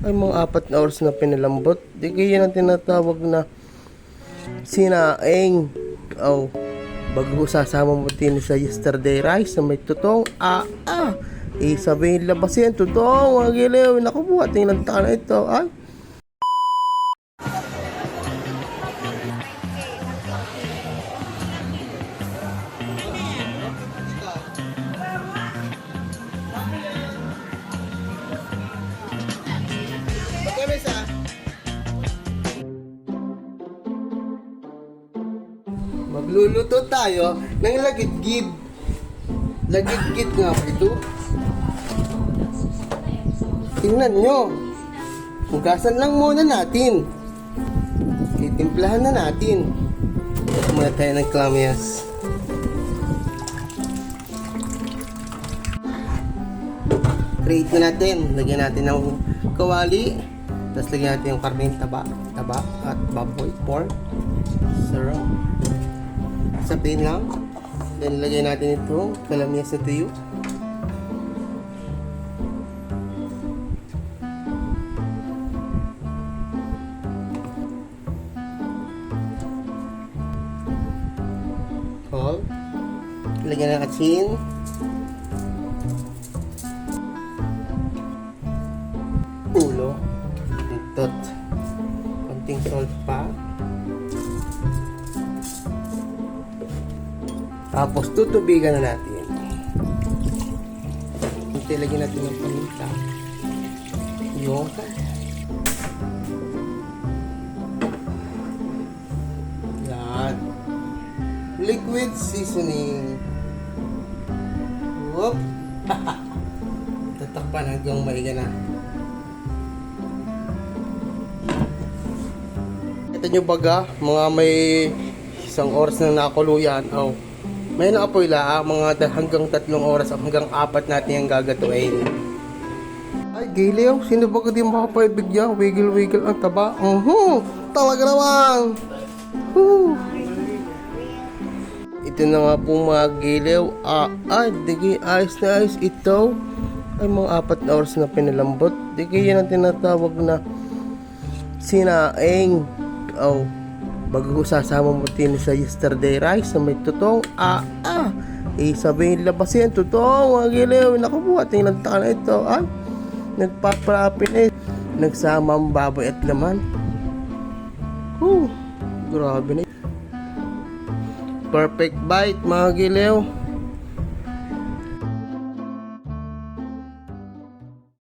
ay mga apat na oras na pinalambot. Di kaya ang tinatawag na sinaing. Oh, bago sasama mo din sa yesterday rice na may tutong ah ah. Eh, sabihin labasin, tutong, mga giliw. Naku, buhating lang na ito. Ay, Magluluto tayo ng lagitgid. Lagitgid nga ba ito? Tingnan nyo. Hugasan lang muna natin. Titimplahan na natin. Muna tayo ng clamias. Create na natin. Lagyan natin ng kawali. Tapos lagyan natin yung karneng taba, taba at baboy pork. Sarap. Sabihin lang. Then lagyan natin ito, kalamyas na tuyo. Call. Lagyan ng asin. Tapos tutubigan na natin. Kunti lagyan natin ng paminta. Yung Yan. Liquid seasoning. Whoop. Tatakpan hanggang maiga na. Ito nyo baga, mga may isang oras na nakakuluyan. Oh. May naapoy la, mga da- hanggang tatlong oras hanggang apat natin yung gagatuin. Ay, giliw. Sino ba di makapaibigyan? Wiggle-wiggle ang taba. Uh-huh. Talaga naman. Whew. Ito na nga po mga giliw. Ah, ay, digi, ayos na ayos ito. Ay, mga apat na oras na pinalambot. Di kaya ang tinatawag na sinaing. Oh, bago sasama mo din sa yesterday rice na may tutong ah ah. Eh, sabihin labasin, tutong, mga giliw. Naku, buhating lang na ito. Ay, nagpaparapin eh. Nagsama ang baboy at laman. Whew, grabe na. Perfect bite, mga giliw.